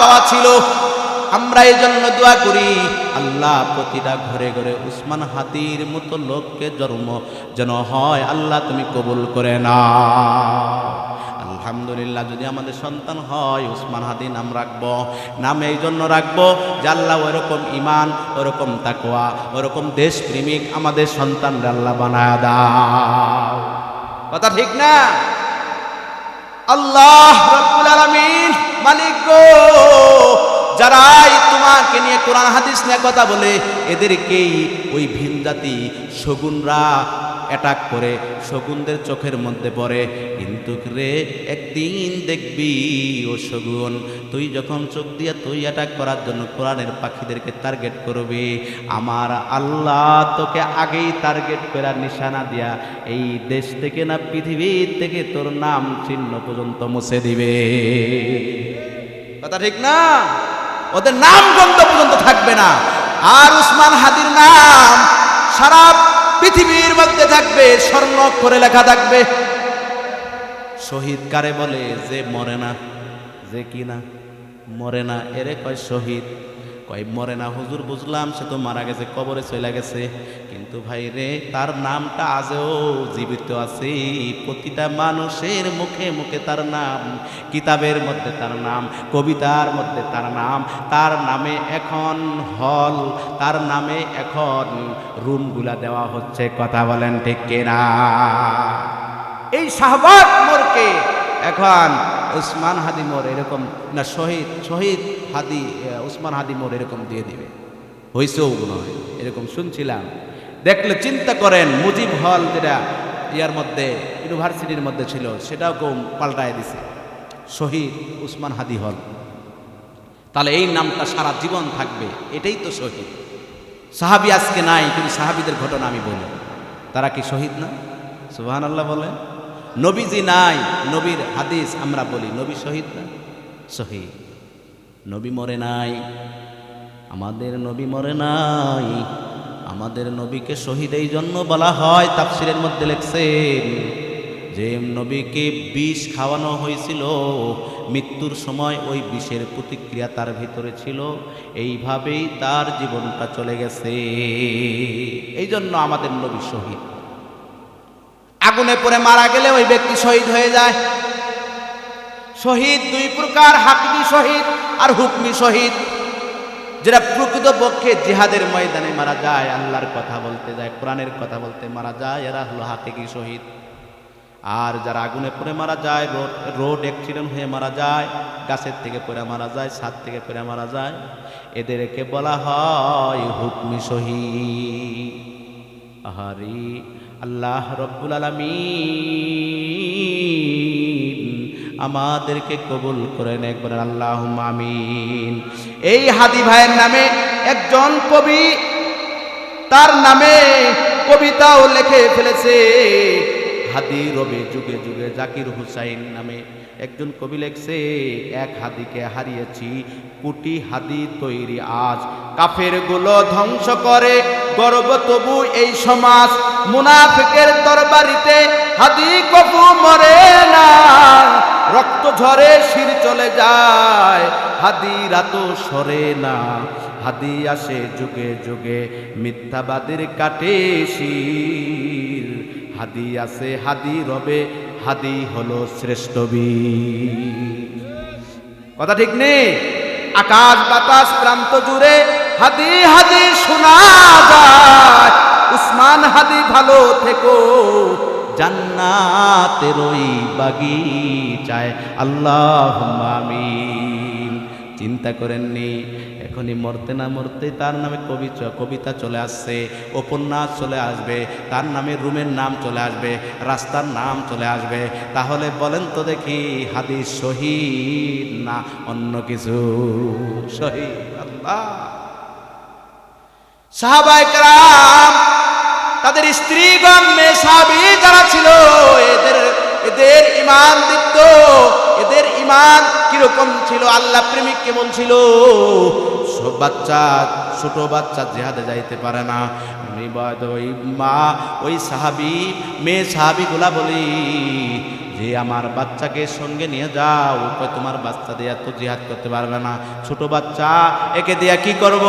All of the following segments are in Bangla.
পাওয়া ছিল। আমরা এই জন্য দোয়া করি, আল্লাহ প্রতিটা ঘরে ঘরে উসমান হাতির মতো লোককে জন্ম যেন হয়, আল্লাহ তুমি কবুল করে না আলহামদুলিল্লাহ, যদি আমাদের সন্তান হয়, উসমান হাদি নাম রাখব। নাম এই জন্য রাখব যে আল্লাহ ওরকম ইমান ওরকম তাকোয়া ওরকম দেশপ্রেমিক আমাদের সন্তানরা আল্লাহ বানায় দাও। কথা ঠিক না? আল্লাহ রব্বুল আলামিন মালিক গো। যারাই তোমাকে নিয়ে কোরআন হাদিস নিয়ে কথা বলে, এদেরকেই ওই ভিন জাতি শগুনরা অ্যাটাক করে, শগুনদের চোখের মধ্যে পড়ে। কিন্তু রে, একদিন দেখবি ও শগুন, তুই যখন চোখ দিয়ে তুই অ্যাটাক করার জন্য কোরআনের পাখিদেরকে টার্গেট করবি, আমার আল্লাহ তোকে আগেই টার্গেট করার নিশানা দিয়া এই দেশ থেকে না পৃথিবীর থেকে তোর নাম চিহ্ন পর্যন্ত মুছে দিবে। কথা ঠিক না? ওদের নাম গন্ধ পর্যন্ত থাকবে না। আর উসমান হাদির নাম সারা পৃথিবীর মধ্যে থাকবে, স্বর্ণ করে লেখা থাকবে। শহীদ কারে বলে যে মরে না, যে কি না মরে না, এরে কয় শহীদ। কয়, মরে না হুজুর, বুঝলাম, সে তো মারা গেছে, কবরে চলে গেছে। কিন্তু ভাই রে, তার নামটা আজও জীবিত আছে। প্রতিটা মানুষের মুখে মুখে তার নাম, কিতাবের মধ্যে তার নাম, কবিতার মধ্যে তার নাম, তার নামে এখন হল, তার নামে এখন রুমগুলা দেওয়া হচ্ছে, কথা বলেন ঠিক কিনা? এই শাহবাগ মোরকে এখন উসমান হাদি মোর এরকম না, শহীদ শহীদ হাদি উসমান হাদি মোর এরকম দিয়ে দিবে। হয়েছেও নয়, এরকম শুনছিলাম। দেখলে চিন্তা করেন, মুজিব হল যেটা ইয়ার মধ্যে, ইউনিভার্সিটির মধ্যে ছিল, সেটাও কেউ পাল্টায় দিছে। শহীদ উসমান হাদি হল। তাহলে এই নামটা সারা জীবন থাকবে, এটাই তো শহীদ। সাহাবি আজকে নাই, কিন্তু সাহাবিদের ঘটনা আমি বলি। তারা কি শহীদ না? সুবাহান আল্লাহ বলেন। নবীজি নাই, নবীর হাদিস আমরা বলি, নবী শহীদ না? শহীদ। নবী মরে নাই, আমাদের নবী মরে নাই, আমাদের নবীকে শহীদ এই জন্য বলা হয়, তাফসিরের মধ্যে লেখছেন, যে নবীকে বিষ খাওয়ানো হয়েছিল, মৃত্যুর সময় ওই বিষের প্রতিক্রিয়া তার ভিতরে ছিল, এইভাবেই তার জীবনটা চলে গেছে। এই জন্য আমাদের নবী শহীদ। আগুনে পড়ে মারা গেলে ওই ব্যক্তি শহীদ হয়ে যায়। শহীদ, দুই প্রকার, হাকমি শহীদ আর হুকমি শহীদ। যেটা প্রকৃত পক্ষে জিহাদের ময়দানে মারা যায়, আল্লাহর কথা বলতে যায়, কোরআনের কথা বলতে মারা যায়, এরা হলো হাকিকি শহীদ। আর যারা আগুনে পড়ে মারা যায়, রোড রোড অ্যাক্সিডেন্ট হয়ে মারা যায়, গাছের থেকে পড়ে মারা যায়, ছাদ থেকে পড়ে মারা যায়, এদেরকে বলা হয় হুকমি শহীদ। আহারি, আল্লাহ রব্বুল আলামিন আমাদেরকে কবুল করে করেন একবার আল্লাহ আমিন। এই হাদি ভাইয়ের নামে একজন কবি, তার নামে কবিতাও লিখে ফেলেছে। হাদি রবে যুগে যুগে জাকির হুসাইন নামে একজন কবি লেখছে, এক হাদিকে হারিয়েছি, কুটি হাদি তৈরি আজ। কাফেরগুলো ধ্বংস করে, গর্ব তবু এই সমাজ। মুনাফিকের তরবারিতে হাদি কপু মরে না। রক্ত ঝরে শির চলে যায়। হাদি রাত সরে না। হাদি আসে যুগে যুগে মিথ্যাবাদের কাটে শির। হাদি আছে হাদি রবে, হাদি হলো শ্রেষ্ঠ বীর। কথা ঠিক নেই? আকাশ বাতাস প্রান্ত জুড়ে হাদি হাদি শোনা যায়। উসমান হাদি ভালো থেকো। জান্নাতের ওই বাগিচায়। আল্লাহ আমিন। চিন্তা করেননি? এখনই মরতে না মরতে তার নামে কবি কবিতা চলে আসছে, উপন্যাস চলে আসবে, তার নামে রুমের নাম চলে আসবে, রাস্তার নাম চলে আসবে। তাহলে বলেন তো দেখি, হাদিস শহীদ না অন্য কিছু? শহীদ আল্লাহ। সাহাবাই কালাম তাদের স্ত্রীগণ মেয়ে সাহাবি যারা ছিল, এদের এদের ইমান দিত এদের ইমান কীরকম ছিল? আল্লাহ প্রেমিককে বলছিল সব বাচ্চা, ছোট বাচ্চা জেহাদে যাইতে পারে না। ওই মা, ওই সাহাবি, মেয়ে সাহাবিগুলা বলি, যে আমার বাচ্চাকে সঙ্গে নিয়ে যাও তোমার বাচ্চা দিয়ে তো জিহাদ করতে পারবে না। ছোট বাচ্চা, একে দিয়া কি করব?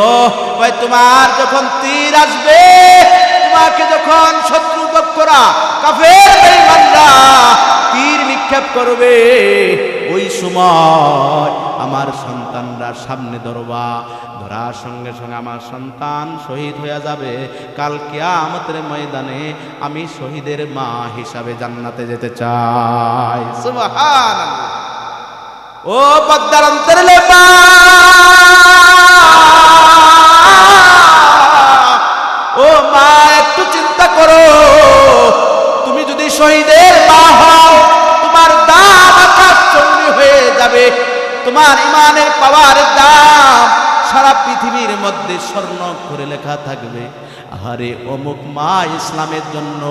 তোমার যখন তীর আসবে তোমাকে যখন শত্রু পক্ষরা কাফের বেঈমানরা তীর নিক্ষেপ করবে, ওই সময় আমার সন্তানরা সামনে ধরবা। ধরার সঙ্গে সঙ্গে আমার সন্তান শহীদ হয়ে যাবে। কাল কিয়ামতের ময়দানে আমি শহীদের মা হিসাবে জান্নাতে যেতে চাই। সুবহানাল্লাহ। ও পদ্মার অন্তরে মা তোমার ইমানের পাওয়ার দাম সারা পৃথিবীর মধ্যে স্বর্ণ করে লেখা থাকবে। আহারে, অমুক মা ইসলামের জন্য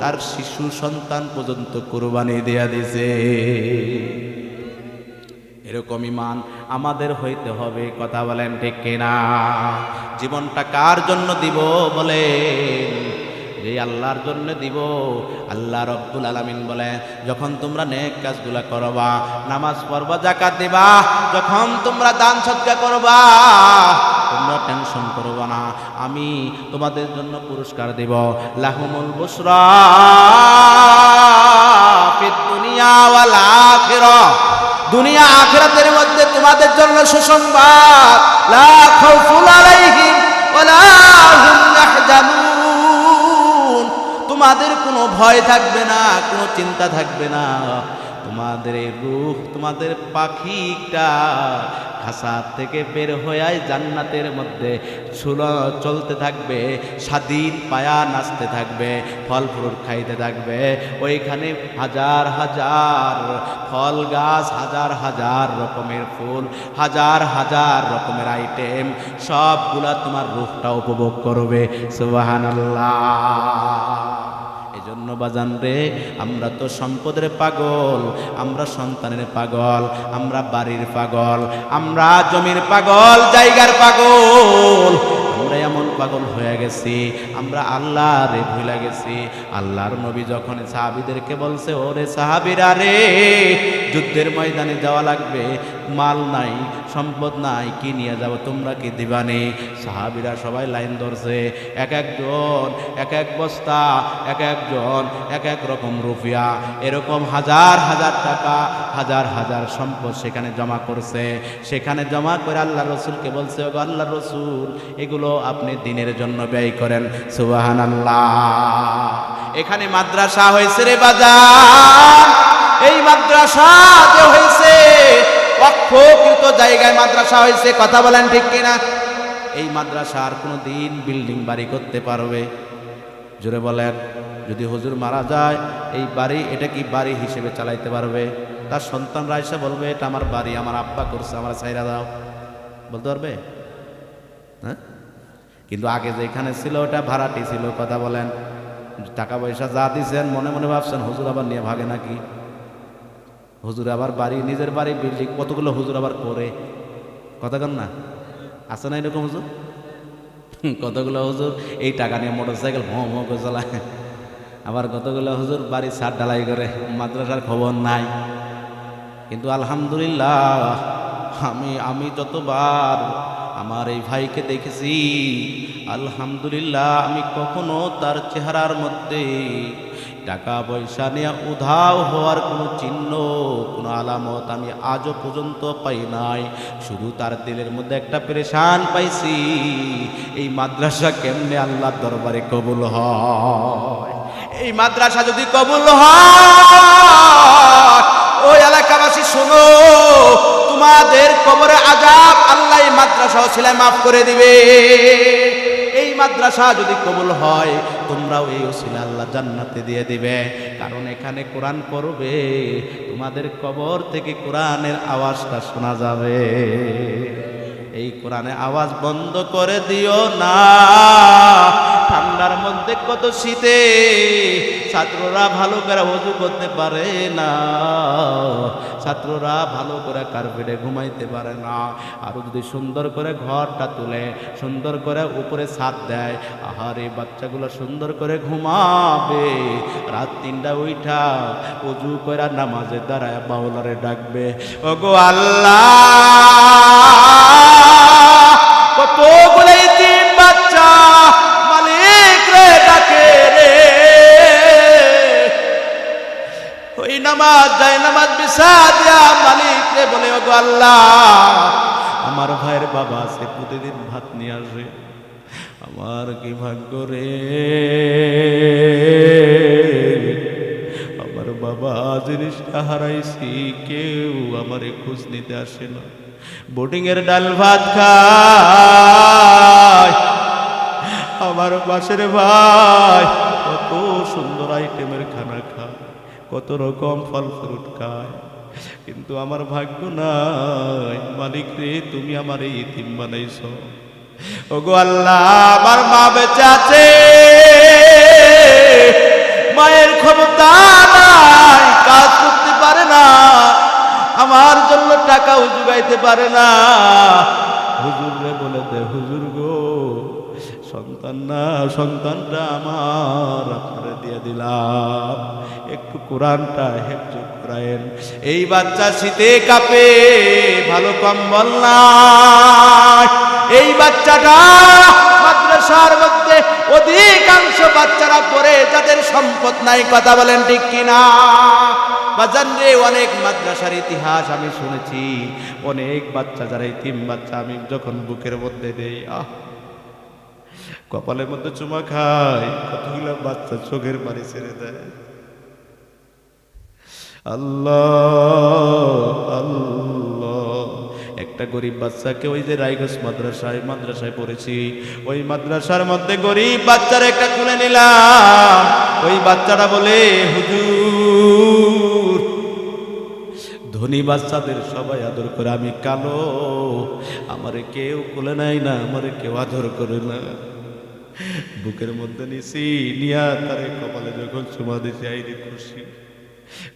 তার শিশু সন্তান পর্যন্ত কোরবানি দেয়া দিছে এরকম ইমান আমাদের হইতে হবে, কথা বলেন ঠিক কিনা? জীবনটা কার জন্য দিব বলেন? যে আল্লাহর জন্য দিব। আল্লাহ রব্বুল আলামিন বলে, যখন তোমরা নেক কাজগুলা করবা, নামাজ পড়বা জাকাত দিবা, যখন তোমরা দান সৎকা করবা, তোমরা টেনশন করবা না। আমি তোমাদের জন্য পুরস্কার দেব। লাহুমুল বুসরা দুনিয়া ওয়াল দুনিয়া আখিরাতের মধ্যে তোমাদের জন্য সুসংবাদ। লা খাউফুন আলাইহিম হুম তোমাদের কোনো ভয় থাকবে না কোনো চিন্তা থাকবে না। তোমাদের রূহ তোমাদের পাখিটা খাসা থেকে বের হয়ে জান্নাতের মধ্যে ছুল চলতে থাকবে, স্বাধীন পায়া নাচতে থাকবে, ফল, ফ্রুট খাইতে থাকবে। ওইখানে হাজার হাজার ফল গাছ, হাজার হাজার রকমের ফুল, হাজার হাজার রকমের আইটেম সবগুলা তোমার রূপটা উপভোগ করবে। সুবহানাল্লাহ। এই জন্য বাজান রে, আমরা তো সম্পদের পাগল, আমরা সন্তানের পাগল, আমরা বাড়ির পাগল, আমরা জমির পাগল, জায়গার পাগল, আমরা এমন পাগল হয়ে গেছি, আমরা আল্লাহ রে ভুলে গেছি। আল্লাহর নবী যখন সাহাবিদেরকে বলছে, ওরে সাহাবিরা রে, যুদ্ধের ময়দানে যাওয়া লাগবে, মাল নাই, সম্পদ নাই, কি নিয়ে যাব, তোমরা কি দিবানি? সাহাবিরা সবাই লাইন ধরছে, এক একজন, এক এক বস্তা, এক একজন, এক এক রকম রুপিয়া। এরকম হাজার হাজার টাকা, হাজার হাজার সম্পদ সেখানে জমা করছে। সেখানে জমা করে আল্লাহ রসুলকে বলছে আল্লাহ রসুল, এগুলো আপনি দিনের জন্য ব্যয় করেন সুবাহান এখানে মাদ্রাসা হয়েছে রে বাজার এই মাদ্রাসা যে হয়েছে, অক্ষকৃত জায়গায় মাদ্রাসা হয়েছে, কথা বলেন ঠিক কিনা? এই মাদ্রাসা আর কোনো দিন বিল্ডিং বাড়ি করতে পারবে। জোরে বলেন, যদি হুজুর মারা যায়, এই বাড়ি, এটা কি বাড়ি হিসেবে চালাইতে পারবে? তার সন্তানরা এসে বলবে, এটা আমার বাড়ি, আমার আব্বা করছে, আমার সাইরা দাও। বলতে পারবে? হ্যাঁ? কিন্তু আগে যেখানে ছিল ওটা ভাড়াটি ছিল, কথা বলেন। টাকা পয়সা যা দিছেন, মনে মনে ভাবছেন, হুজুর আবার নিয়ে ভাগে নাকি? হুজুর আবার বাড়ি, নিজের বাড়ি বিল্ডিং কতগুলো হুজুর আবার করে? কথা কন না? আছে না এরকম হুজুর? কতগুলো হুজুর? এই টাকা নিয়ে মোটর সাইকেল ভঁ ভঁ করে চালায়। আবার কতগুলো হুজুর বাড়ি ছাদ ঢালাই করে, মাদ্রাসার খবর নাই। কিন্তু আলহামদুলিল্লাহ, আমি আমি যতবার আমার এই ভাইকে দেখেছি। আলহামদুলিল্লাহ, আমি কখনো তার চেহারার মধ্যে টাকা পয়সা নিয়ে উধাও হওয়ার কোনো চিহ্ন, কোনো আলামত আমি আজও পর্যন্ত পাই নাই। শুধু তার দিলের মধ্যে একটা পেরেশান পাইছি। এই মাদ্রাসা কেমনে আল্লাহর দরবারে কবুল হয়? এই মাদ্রাসা যদি কবুল হয়, ওই এলাকাবাসী শোনো তোমাদের কবরে আজাব আল্লাহ মাদ্রাসা ছেলে মাফ করে দিবে। এই মাদ্রাসা যদি কবুল হয়, তোমরাও এই ওসিলা আল্লাহ জান্নাতে দিয়ে দিবে। কারণ এখানে কোরআন পড়বে, তোমাদের কবর থেকে কোরআনের আওয়াজটা শোনা যাবে। এই কোরআনে আওয়াজ বন্ধ করে দিও না। ঠান্ডার মধ্যে কত শীতে ছাত্ররা ভালো করে অজু করতে পারে না। ছাত্ররা ভালো করে কার্পেটে ঘুমাইতে পারে না। আরও যদি সুন্দর করে ঘরটা তুলে, সুন্দর করে উপরে ছাদ দেয়, আহার বাচ্চাগুলো সুন্দর করে ঘুমাবে। রাত তিনটা উইঠা, অজু করে নামাজের দ্বারায় বাউলারে ডাকবে। ওগো আল্লাহ কতগুলো নামাজ যায় নামাজ দিয়া বলে আল্লাহ, আমার ভাইয়ের বাবা আছে, প্রতিদিন ভাত নিয়ে আসে। আমার কি ভাগ্য রে? আমার বাবা জিনিসটা হারাইছি, কেউ আমারে খোঁজ নিতে আসে না। বোটিং এর ডাল ভাত খায়। আমার পাশের ভাই কত সুন্দর আইটেমের খানা খায়। কত রকম ফল ফ্রুট খায়। কিন্তু আমার ভাগ্য নাই। মালিক রে, তুমি আমার এই ইতিম বানাইছ। ওগো আল্লাহ, আমার মা বেঁচে মায়ের ক্ষমতা নাই, কাজ করতে পারে না। আমার জন্য টাকাও জুগাইতে পারে না। হুজুর রে বলে দে, হুজুর গো, সন্তান না, সন্তানটা আমার আপনারা দিয়ে দিলাম। একটু কোরআনটা হেফজু করায়েন। এই বাচ্চা শীতে কাঁপে, ভালো কম্বল নাই। এই বাচ্চাটা মাদ্রাসার মধ্যে অধিকাংশ বাচ্চারা পড়ে, যাদের সম্পদ নাই, কথা বলেন ঠিক কিনা? বাজান রে, অনেক মাদ্রাসার ইতিহাস আমি শুনেছি। অনেক বাচ্চা, যারা তিন বাচ্চা, আমি যখন বুকের মধ্যে দেই, আহ! কপালের মধ্যে চুমা খায়, কতগুলো বাচ্চা চোখের পানি ছেড়ে দেয়। আল্লাহ একটা গরিব বাচ্চাকে ওই যে রায়গঞ্জ মাদ্রাসায় মাদ্রাসায় পড়েছি। ওই মাদ্রাসার মধ্যে গরিব বাচ্চার একটা খুলে নিলাম। ওই বাচ্চাটা বলে, হুজুর, ধনী বাচ্চাদের সবাই আদর করে, আমি কালো। আমারে কেউ কোলে নাই না, আমারে কেউ আদর করে না। বুকের মধ্যে নিছি, নিয়া তারে কপালে যখন চুমা দিছি, আইরে খুশি।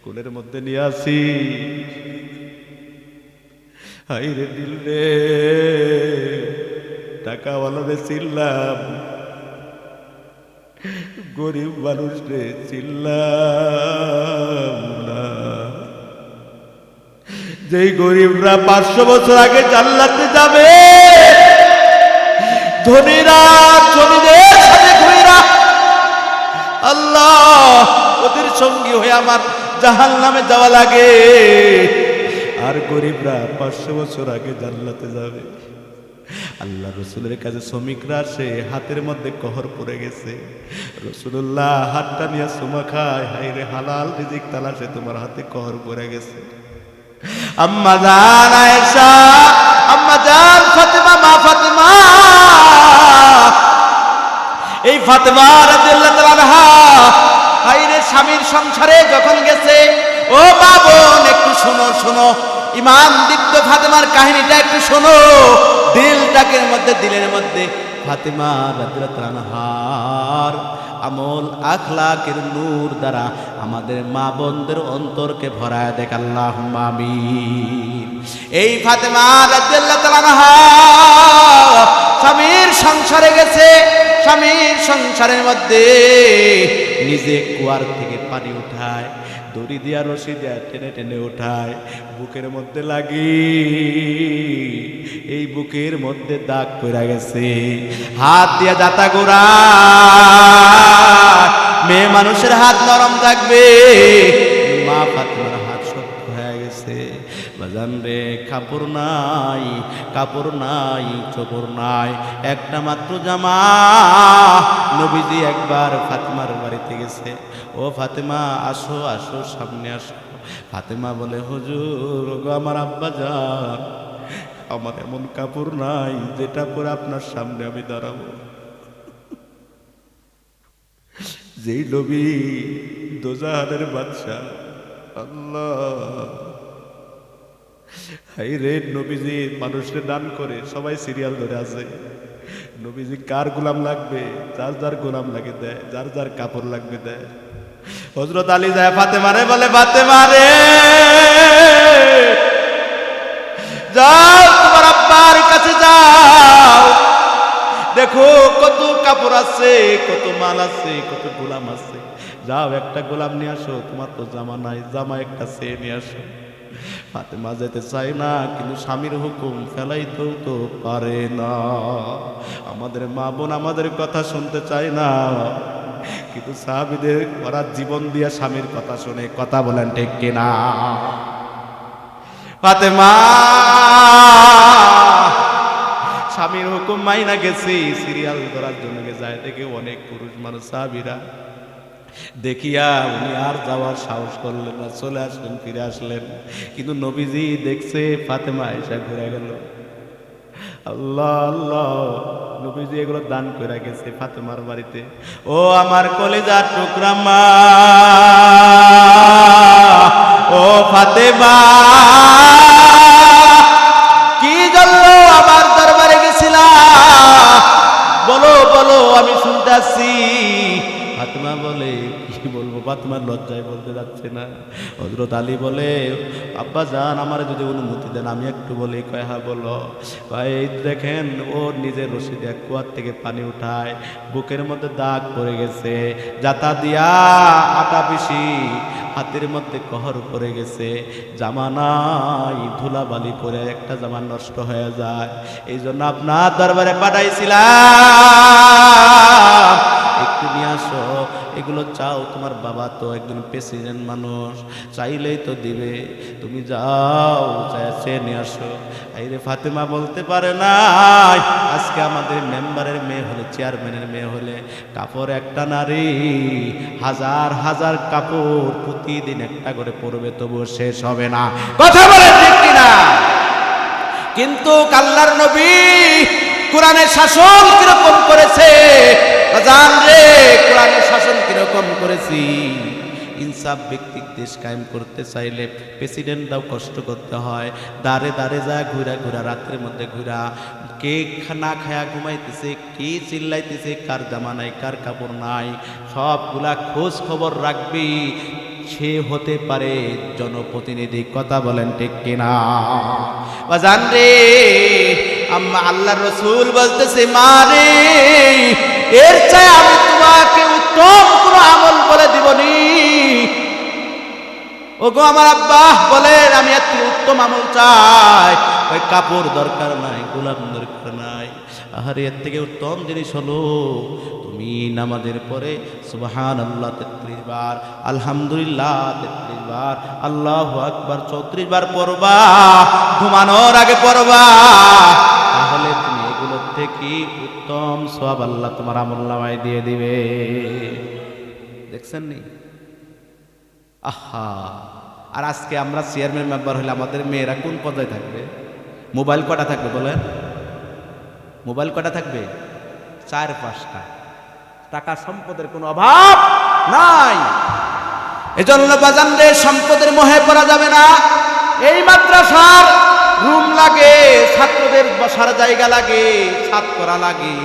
কোলের মধ্যে নিয়ে আসি। হাইরে দিল রে টাকাওয়ালারে চিল্লাম। গরিব মানুষ রে চিল্লাম যেই গরিবরা পাঁচশো বছর আগে জান্নাতে যাবে, ধনীরা ঘুরেরা আল্লাহ, ওদের সঙ্গী হয়ে আমার জাহান নামে যাওয়া লাগে। আর গরিবরা পাঁচশো বছর আগে জান্নাতে যাবে। আল্লাহ রসুলের কাছে শ্রমিকরা আসে, হাতের মধ্যে কহর পড়ে গেছে। রসুল্লাহ হাতটা নিয়ে সুমা খায় হাইরে হালাল রিজিক তালাশে তোমার হাতে কহর পড়ে গেছে। আম্মা জান আয়েশা, আম্মা জান ফাতেমা, মা ফাতেমা। এই ফাতেমা রাদিয়াল্লাহু তাআলা হাইরে স্বামীর সংসারে যখন গেছে, ও মা বোন একটু শোনো শোনো। ইমাম দীপ্ত ফাতেমার কাহিনীটা একটু শোনো। দিলটাকের মধ্যে, দিলের মধ্যে, ফাতেমা রাদিয়াল্লাহু তাআলা আনহার আমল আখলাকের নূর দ্বারা আমাদের মা বোনদের অন্তরকে ভরায় দেখ আল্লাহ আমিন। এই ফাতেমা রাদিয়াল্লাহু তাআলা স্বামীর সংসারে গেছে, স্বামীর সংসারের মধ্যে নিজে কুয়ার থেকে পানি উঠায়, দড়ি দিয়া রশি দিয়া টেনে টেনে উঠায়, বুকের মধ্যে লাগি, এই বুকের মধ্যে দাগ পড়া গেছে। হাত দিয়া দাতা গোড়া, মেয়ে মানুষের হাত নরম থাকবে। মা ফাতেমার হাত শক্ত হয়ে গেছে। বাজান রে, কাপড় নাই কাপড় নাই, চোপড় নাই। একটা মাত্র জামা, নবীজি একবার ফাতেমার বাড়িতে গেছে। ও ফাতেমা, আসো আসো, সামনে আসো। ফাতেমা বলে, হুজুর গো আমার আব্বা যান। আমার এমন কাপড় নাই, যেটা পরে আপনার সামনে আমি দাঁড়াবো। যেই নবী দোজাহানের বাদশা আল্লাহ। হাই রে নবীজি, মানুষকে দান করে সবাই সিরিয়াল ধরে আছে। নবীজি, কার গোলাম লাগবে? যার যার গোলাম লাগে দেয়, যার যার কাপড় লাগবে দেয়। হজরত আলী যায় ফাতে মারে বলে ফাতে মারে যাও তোমার আব্বার কাছে যাও। দেখো কত কাপড় আছে, কত মাল আছে, কত গোলাম আছে। যাও, একটা গোলাম নিয়ে আসো, তোমার তো জামা নাই, জামা একটা সে নিয়ে আসো। ফাতেমা যেতে চাই না, কিন্তু স্বামীর হুকুম ফেলাইতেও তো পারে না। আমাদের মা বোন আমাদের কথা শুনতে চায় না, কিন্তু সাহাবিদের ওরা জীবন দিয়ে স্বামীর কথা শুনে কথা বলেন ঠিক কিনা? ফাতেমা! স্বামীর হুকুম মাইনা গেছি, সিরিয়াল ধরার জন্য যায় দেখে অনেক পুরুষ মানুষ সাহাবিরা। দেখিয়া উনি আর যাওয়ার সাহস করলেন না, চলে আসলেন, ফিরে আসলেন। কিন্তু নবীজি দেখছে ফাতেমা এসে ঘুরে গেল। আল্লাহ আল্লাহ, নবীজি এগুলো দান করে গেছে ফাতেমার বাড়িতে। ও আমার কলেজার টুকরা মা, ও ফাতেমা, কি জন্য আমার দরবারে গেছিলা? বলো বলো, আমি শুনতে আসছি। ফাতেমা বলে কি বলব ফাতেমার লজ্জায় বলতে যাচ্ছে না। হজরত আলী বলে, আব্বা যান, আমার যদি অনুমতি দেন, আমি একটু বলি কয় হ্যাঁ বলো। ভাই দেখেন ও নিজের রশিদ এক কুয়ার থেকে পানি উঠায়, বুকের মধ্যে দাগ পড়ে গেছে, যাতা দিয়া আটা পিসি হাতের মধ্যে কহর পড়ে গেছে জামা নাই ধুলা বালি পরে একটা জামা নষ্ট হয়ে যায়। এই জন্য আপনার দরবারে পাঠাইছিলাম। একটু নিয়ে আসো এগুলো চাও, তোমার বাবা তো একজন প্রেসিডেন্ট মানুষ, চাইলেই তো দিবে। তুমি যাও চাইছে নিয়ে আসো। এই রে ফাতেমা বলতে পারে না আজকে আমাদের মেম্বারের মেয়ে হলে চেয়ারম্যানের মেয়ে হলে, কাপড় একটা নারী, হাজার হাজার কাপড় প্রতিদিন একটা করে পরবে তবুও শেষ হবে না। কথা বলে ঠিক কিনা? কিন্তু কাল্লার নবী কোরআনের শাসন কীরকম করেছে? জান রে কোরআনের শাসন কীরকম করেছি? ইনসাফ ব্যক্তিক দেশ কায়েম করতে চাইলে প্রেসিডেন্টরাও কষ্ট করতে হয়। দাঁড়ে দাঁড়ে যা, ঘুরা ঘুরা, রাত্রের মধ্যে ঘুরা। কে না খায়া ঘুমাইতেছে, কে চিল্লাইতেছে, কার জামা নাই, কার কাপড় নাই, সবগুলা খোঁজ খবর রাখবি। সে হতে পারে জনপ্রতিনিধি, কথা বলেন ঠিক কিনা? বাজান রে, আম্মা আল্লাহ রসুল বলতেছে মারে এর চাই আমি তোমাকে উত্তম কোন আমল বলে দিবনি। গো আমার আব্বা, বলেন, আমি একটু উত্তম আমল চাই। ওই কাপড় দরকার নাই, গোলাম দরকার নাই। আহারে, এর থেকে উত্তম জিনিস হলো, তুমি নামাজের পরে সুবাহান আল্লাহ তেত্রিশ বার, আলহামদুলিল্লাহ তেত্রিশ বার, আল্লাহ আকবার চৌত্রিশ বার পড়বা, ঘুমানোর আগে পড়বা। তাহলে তুমি এগুলোর থেকে উত্তম সব আল্লাহ তোমার আমল নামায় দিয়ে দিবে। দেখছেন নি? আহা! আর আজকে আমরা চেয়ারম্যান মেম্বার হলে আমাদের মেয়েরা কোন পর্যায়ে থাকবে? মোবাইল কটা থাকবে বলেন? মোবাইল কটা থাকবে? চার পাঁচটা। টাকা সম্পদের কোনো অভাব নাই। এজন্য বাজানরে সম্পদের মোহে পড়া যাবে না। এই মাদ্রাসার রুম লাগে, ছাত্রদের বসার জায়গা লাগে ছাদ করা লাগে।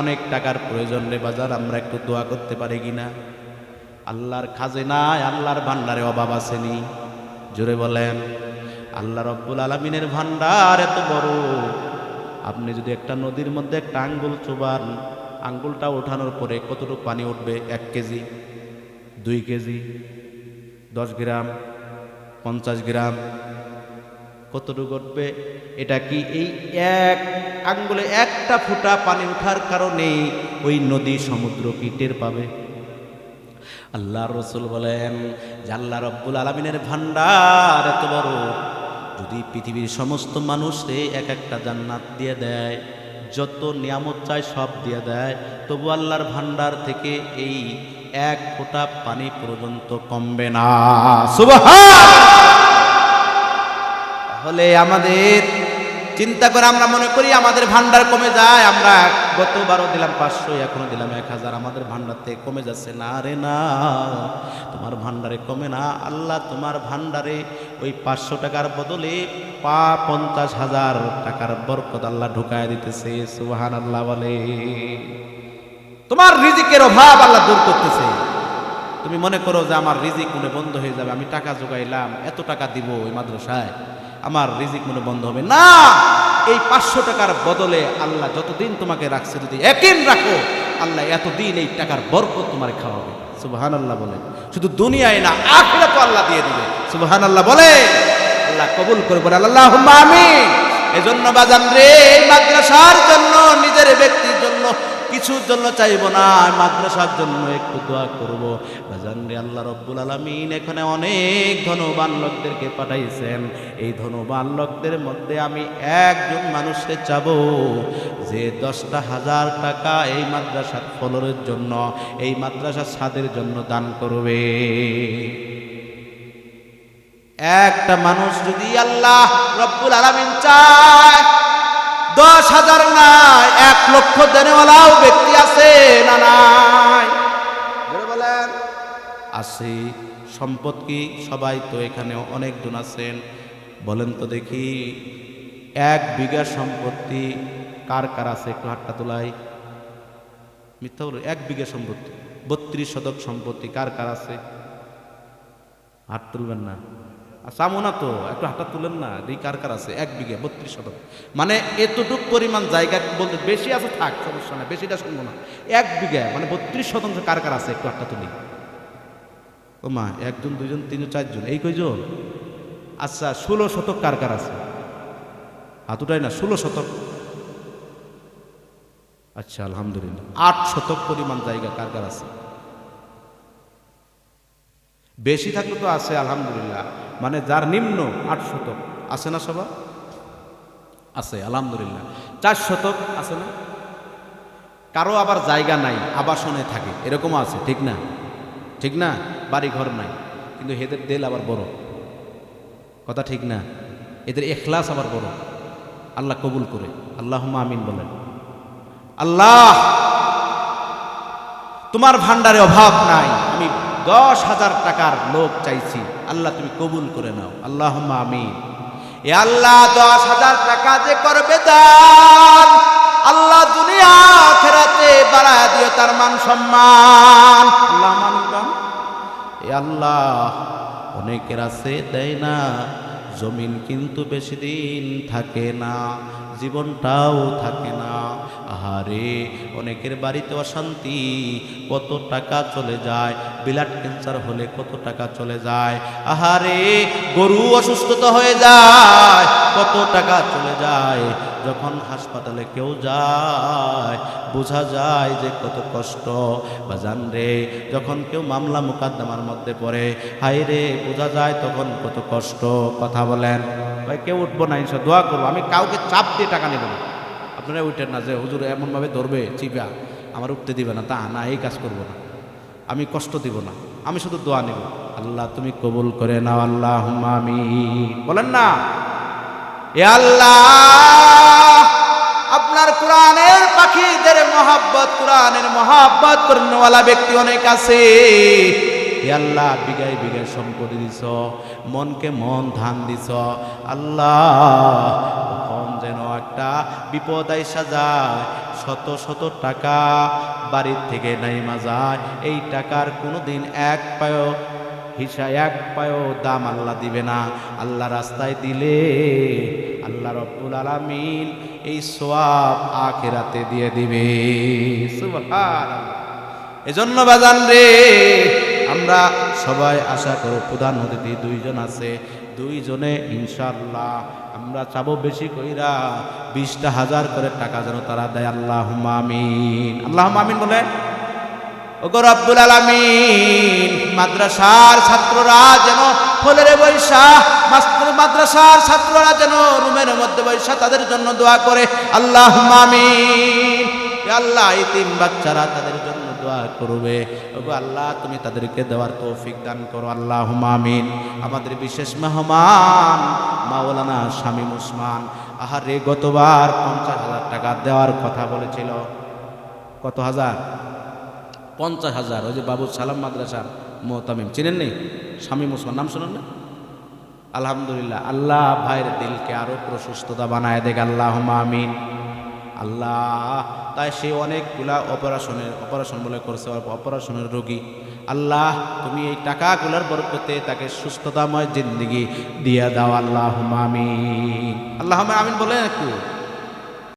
অনেক টাকার প্রয়োজন রে বাজার, আমরা একটু দোয়া করতে পারি কিনা? আল্লাহর খাজে নাই, আল্লাহর ভান্ডারে অভাব আসেনি। জোরে বলেন, আল্লাহ রব্বুল আলমিনের ভান্ডার এত বড়। আপনি যদি একটা নদীর মধ্যে একটা আঙ্গুল চোবান, আঙ্গুলটা ওঠানোর পরে কতটুকু পানি উঠবে? এক কেজি, দুই কেজি, দশ গ্রাম, পঞ্চাশ গ্রাম কতটুকু উঠবে এটা কি এই এক আঙ্গুলে একটা ফুটা পানি ওঠার কারণে ওই নদী সমুদ্র কি টের পাবে? আল্লাহ রসুল বলেন আল্লাহ রব্বুল আলমিনের ভান্ডার এত বড়, যদি পৃথিবীর সমস্ত মানুষে এক একটা জান্নাত দিয়ে দেয়, যত নিয়ামত চায় সব দিয়ে দেয়, তবু আল্লাহর ভান্ডার থেকে এই এক ফোঁটা পানি পর্যন্ত কমবে না। তাহলে আমাদের চিন্তা করে আমরা মনে করি আমাদের ভান্ডার কমে যায়। আমরা গতবারও দিলাম পাঁচশো এখনও দিলাম এক হাজার। আমাদের ভান্ডার থেকে কমে যাচ্ছে। না রে, না। তোমার ভান্ডারে কমে না। আল্লাহ তোমার ভান্ডারে ওই পাঁচশো টাকার বদলে পা পঞ্চাশ হাজার টাকার বরকত আল্লাহ ঢুকায় দিতেছে। সুহান আল্লাহ বলে। তোমার রিজিকের অভাব আল্লাহ দূর করতেছে। তুমি মনে করো যে আমার রিজিক মনে বন্ধ হয়ে যাবে। আমি টাকা জোগাইলাম, এত টাকা দিব ওই মাদ্রাসায়। আমার রিজিক মনে বন্ধ হবে। না! এই পাঁচশো টাকার বদলে আল্লাহ যতদিন তোমাকে রাখছে, যদি একিন রাখো, আল্লাহ এতদিন এই টাকার বরকত তোমার খাওয়াবে। সুবাহান আল্লাহ বলে শুধু দুনিয়ায় না আখড়া তো আল্লাহ দিয়ে দিবে। সুবাহান আল্লাহ বলে আল্লাহ কবুল করে বলে আল্লাহ আমি এই এজন্য বাজান রে, এই মাদ্রাসার জন্য নিজের ব্যক্তির জন্য কিছুর জন্য চাইব না মাদ্রাসার জন্য একটু দোয়া করব। আল্লাহ রব্বুল আলমিন, এখানে অনেক ধনবান লোকদেরকে পাঠাইছেন। এই ধনবান লোকদের মধ্যে আমি একজন মানুষকে চাবো, যে দশটা হাজার টাকা এই মাদ্রাসার ফলরের জন্য, এই মাদ্রাসার স্বাদের জন্য দান করবে। একটা মানুষ যদি আল্লাহ রব্বুল আলমিন চায় দশ হাজার নাই, এক লক্ষ দেনেওয়ালাও ব্যক্তি আছে না নাই? বলেন, আছে। সম্পদ কি? সবাই তো এখানে অনেকজন আছেন। বলেন তো দেখি, এক বিঘা সম্পত্তি কার কার আছে? একটু হাতটা তোলাই। মিথ্যা বলো, এক বিঘা সম্পত্তি, বত্রিশ শতক সম্পত্তি কার কার আছে? হাত তুলবেন না। চামো না তো, একটু হাতটা তুলেন না এই কার কার আছে, এক বিঘে, বত্রিশ শতক। মানে এতটুক পরিমাণ জায়গা বলতে বেশি আছে, থাক, সমস্যা না বেশিটা শুনব না। এক বিঘা মানে বত্রিশ শতাংশ কার কার আছে, একটু হাতটা তুলি। ও মা একজন দুজন তিনজন চারজন এই কয়জন? আচ্ছা ষোলো শতক কার কার আছে? হাতুটাই না, ষোলো শতক। আচ্ছা আলহামদুলিল্লাহ, আট শতক পরিমাণ জায়গা কার কার আছে? বেশি থাকলে তো আছে, আলহামদুলিল্লাহ। মানে যার নিম্ন আট শতক। আছে না সবার? আছে আলহামদুলিল্লাহ। চার শতক আছে না? কারও আবার জায়গা নাই আবাসনে থাকে এরকমও আছে ঠিক না? ঠিক না? বাড়ি ঘর নাই কিন্তু এদের দেল আবার বড়। কথা ঠিক না? এদের এখলাস আবার বড়। আল্লাহ কবুল করে। আল্লাহ আমিন বলেন। আল্লাহ তোমার ভান্ডারে অভাব নাই। দশ হাজার টাকার লোক চাইছি। আল্লাহ তুমি কবুল করে নাও। আল্লাহ আমি এ আল্লাহ দশ হাজার টাকা যে করবে দান, আল্লাহ দুনিয়া ফেরাতে বাড়ায় দিও তার মান সম্মান। আল্লাহ মানুষ এ আল্লাহ অনেকের আছে, দেয় না। জমিন কিন্তু বেশি দিন থাকে না, জীবনটাও থাকে না। আহারে, অনেকের বাড়িতে অশান্তি, কত টাকা চলে যায় ব্লাড ক্যান্সার হলে কত টাকা চলে যায়। আহারে, গরু অসুস্থতা হয়ে যায়, কত টাকা চলে যায়, যখন হাসপাতালে কেউ যায়, বোঝা যায় যে কত কষ্ট। বা জান রে, যখন কেউ মামলা মোকদ্দমার মধ্যে পড়ে হাই রে, বোঝা যায় তখন কত কষ্ট। কথা বলেন, ভাই, কেউ উঠবো না ইনশা দোয়া করব, আমি কাউকে চাপ দিয়ে টাকা নেব না। আপনারা উঠেন না যে, হুজুর, এমনভাবে ধরবে, চিপা, আমার উঠতে দিবে না। তা না, এই কাজ করব না। আমি কষ্ট দিব না, আমি শুধু দোয়া নেব। আল্লাহ, তুমি কবুল করে নাও আল্লাহ আমি বলেন না আল্লাহ, আপনার কোরআনের পাখিদের মহাব্বত, কোরআনের মহাব্বত করেনওয়ালা ব্যক্তি অনেক আছে। আল্লাহ, বিঘায় বিঘায় সম্পত্তি দিছ, মনকে মন ধান দিছ। আল্লাহ যেন একটা বিপদ আইসা যায়, শত শত টাকা বাড়ির থেকে নাইমা যায়। এই টাকার কোনোদিন এক পায় হিসা এক পায়ও দাম আল্লাহ দিবে না। আল্লাহ রাস্তায় দিলে আল্লাহ রব্বুল আলামিন এই সোয়াব আখেরাতে দিয়ে দিবে। এজন্য বাজান রে, আমরা সবাই আশা করো প্রধান অতিথি দুইজন আছে। দুইজনে ইনশাল্লাহ আমরা চাবো বেশি কইরা বিশটা হাজার করে টাকা যেন তারা দেয়। আল্লাহ মামিন আল্লাহ মামিন বলে ওগো রব্বুল আলামিন, মাদ্রাসার ছাত্ররা যেন ফলের বৈশা মাদ্রাসার ছাত্ররা যেন রুমের মধ্যে বৈশা, তাদের জন্য দোয়া করে। আল্লাহ মামিন আল্লাহ, এই তিন বাচ্চারা তাদের জন্য দোয়া করবে। আল্লাহ, তুমি তাদেরকে দেওয়ার তৌফিক দান করো। আল্লাহ মামিন আমাদের বিশেষ মেহমান মাওলানা শামীম উসমান আহারে গতবার পঞ্চাশ হাজার টাকা দেওয়ার কথা বলেছিল। কত হাজার? পঞ্চাশ হাজার। ওই যে বাবু সালাম মাদ্রাসার মোহতামিম। চিনেন নেই স্বামী মুসলমান। নাম শুনেন না। আলহামদুলিল্লাহ। আল্লাহ ভাইয়ের দিলকে আরও প্রশস্ততা বানায় দেখ। আল্লাহ আমিন। আল্লাহ। তাই সে অনেকগুলা অপারেশনের অপারেশন বলে করছে। অপারেশনের রোগী। আল্লাহ, তুমি এই টাকাগুলোর বরকতে তাকে সুস্থতাময় জিন্দিগি দিয়ে দাও। আল্লাহ আমিন। আল্লাহ আমিন বলে একটু।